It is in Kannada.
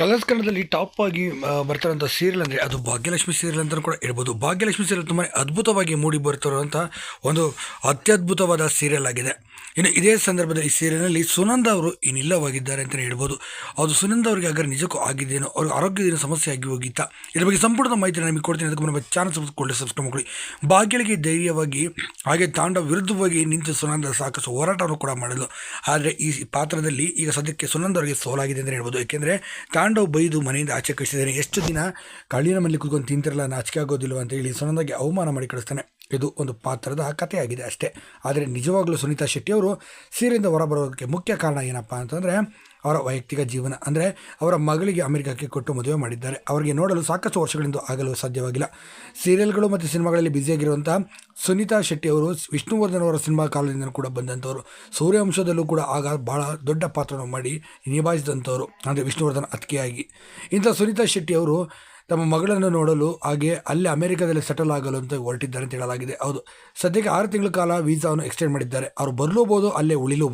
ಕಲರ್ಸ್ ಕನ್ನಡದಲ್ಲಿ ಟಾಪ್ ಆಗಿ ಬರ್ತಾರಂಥ ಸೀರಿಯಲ್ ಅಂದರೆ ಅದು ಭಾಗ್ಯಲಕ್ಷ್ಮಿ ಸೀರಿಯಲ್ ಅಂತಲೂ ಕೂಡ ಹೇಳ್ಬೋದು. ಭಾಗ್ಯಲಕ್ಷ್ಮಿ ಸೀರಿಯಲ್ ತುಂಬಾ ಅದ್ಭುತವಾಗಿ ಮೂಡಿ ಬರ್ತಿರುವಂಥ ಒಂದು ಅತ್ಯದ್ಭುತವಾದ ಸೀರಿಯಲ್ ಆಗಿದೆ. ಇನ್ನು ಇದೇ ಸಂದರ್ಭದಲ್ಲಿ ಸೀರಿಯಲ್ನಲ್ಲಿ ಸುನಂದ ಅವರು ಇನ್ನಿಲ್ಲವಾಗಿದ್ದಾರೆ ಅಂತಲೇ ಹೇಳ್ಬೋದು. ಅದು ಸುನಂದ ಅವರಿಗೆ ಅಗರ್ ನಿಜಕ್ಕೂ ಆಗಿದ್ದೇನೋ, ಅವ್ರಿಗೆ ಆರೋಗ್ಯದ ಸಮಸ್ಯೆ ಆಗಿ ಹೋಗಿತ್ತಾ? ಇದ್ರ ಬಗ್ಗೆ ಸಂಪೂರ್ಣ ಮಾಹಿತಿ ನಿಮಗೆ ಕೊಡ್ತೀನಿ. ಅದಕ್ಕೆ ನಮ್ಮ ಚಾನಲ್ ಸಬ್ಸ್ಕೊಳ್ಳಿ ಸಬ್ಸ್ಕ್ರೈಬ್ ಮಾಡಿ ಭಾಗ್ಯಳಿಗೆ ಧೈರ್ಯವಾಗಿ, ಹಾಗೆ ತಾಂಡವ ವಿರುದ್ಧವಾಗಿ ನಿಂತು ಸುನಂದ ಸಾಕಷ್ಟು ಹೋರಾಟವನ್ನು ಕೂಡ ಮಾಡಲು ಆದರೆ ಈ ಪಾತ್ರದಲ್ಲಿ ಈಗ ಸದ್ಯಕ್ಕೆ ಸುನಂದ ಅವರಿಗೆ ಸೋಲಾಗಿದೆ ಅಂತಲೇ ಹೇಳ್ಬೋದು. ಏಕೆಂದರೆ ತಾಂಡವ್ ಬೈದು ಮನೆಯಿಂದ ಆಚೆ ಕಳಿಸಿದ್ದಾನೆ. ಎಷ್ಟು ದಿನ ಕಳ್ಳಿನ ಮನೆಯಲ್ಲಿ ಕೂತ್ಕೊಂಡು ತಿಂತಿರಲ್ಲ, ನಾಚಿಕೆ ಆಗೋದಿಲ್ಲ ಅಂತ ಹೇಳಿ ಸುನಂದಗೆ ಅವಮಾನ ಮಾಡಿ ಕಳಿಸ್ತಾನೆ. ಇದು ಒಂದು ಪಾತ್ರದ ಕಥೆಯಾಗಿದೆ ಅಷ್ಟೇ. ಆದರೆ ನಿಜವಾಗಲೂ ಸುನೀತಾ ಶೆಟ್ಟಿ ಅವರು ಸೀರೆಯಿಂದ ಹೊರಬರೋದಕ್ಕೆ ಮುಖ್ಯ ಕಾರಣ ಏನಪ್ಪ ಅಂತಂದರೆ ಅವರ ವೈಯಕ್ತಿಕ ಜೀವನ. ಅಂದರೆ ಅವರ ಮಗಳಿಗೆ ಅಮೆರಿಕಕ್ಕೆ ಕೊಟ್ಟು ಮದುವೆ ಮಾಡಿದ್ದಾರೆ. ಅವರಿಗೆ ನೋಡಲು ಸಾಕಷ್ಟು ವರ್ಷಗಳಿಂದ ಆಗಲು ಸಾಧ್ಯವಾಗಿಲ್ಲ. ಸೀರಿಯಲ್ಗಳು ಮತ್ತು ಸಿನಿಮಾಗಳಲ್ಲಿ ಬ್ಯುಸಿಯಾಗಿರುವಂಥ ಸುನೀತಾ ಶೆಟ್ಟಿ ಅವರು, ವಿಷ್ಣುವರ್ಧನ್ ಅವರ ಸಿನಿಮಾ ಕಾಲದಿಂದ ಕೂಡ ಬಂದಂಥವರು. ಸೂರ್ಯವಂಶದಲ್ಲೂ ಕೂಡ ಆಗ ಭಾಳ ದೊಡ್ಡ ಪಾತ್ರವನ್ನು ಮಾಡಿ ನಿಭಾಯಿಸಿದಂಥವರು. ಅಂದರೆ ವಿಷ್ಣುವರ್ಧನ್ ಅತ್ಕೆಯಾಗಿ ಇಂಥ ಸುನೀತಾ ಶೆಟ್ಟಿ ಅವರು ತಮ್ಮ ಮಗಳನ್ನು ನೋಡಲು ಹಾಗೆ ಅಲ್ಲಿ ಅಮೆರಿಕದಲ್ಲಿ ಸೆಟಲ್ ಆಗಲು ಅಂತ ಹೊರಟಿದ್ದಾರೆ ಅಂತ ಹೇಳಲಾಗಿದೆ. ಹೌದು. ಸದ್ಯಕ್ಕೆ ಆರು ತಿಂಗಳ ಕಾಲ ವೀಸಾವನ್ನು ಎಕ್ಸ್ಟೆಂಡ್ ಮಾಡಿದ್ದಾರೆ. ಅವರು ಬರಲೂಬೋದು, ಅಲ್ಲೇ ಉಳಿಲೂಬಹುದು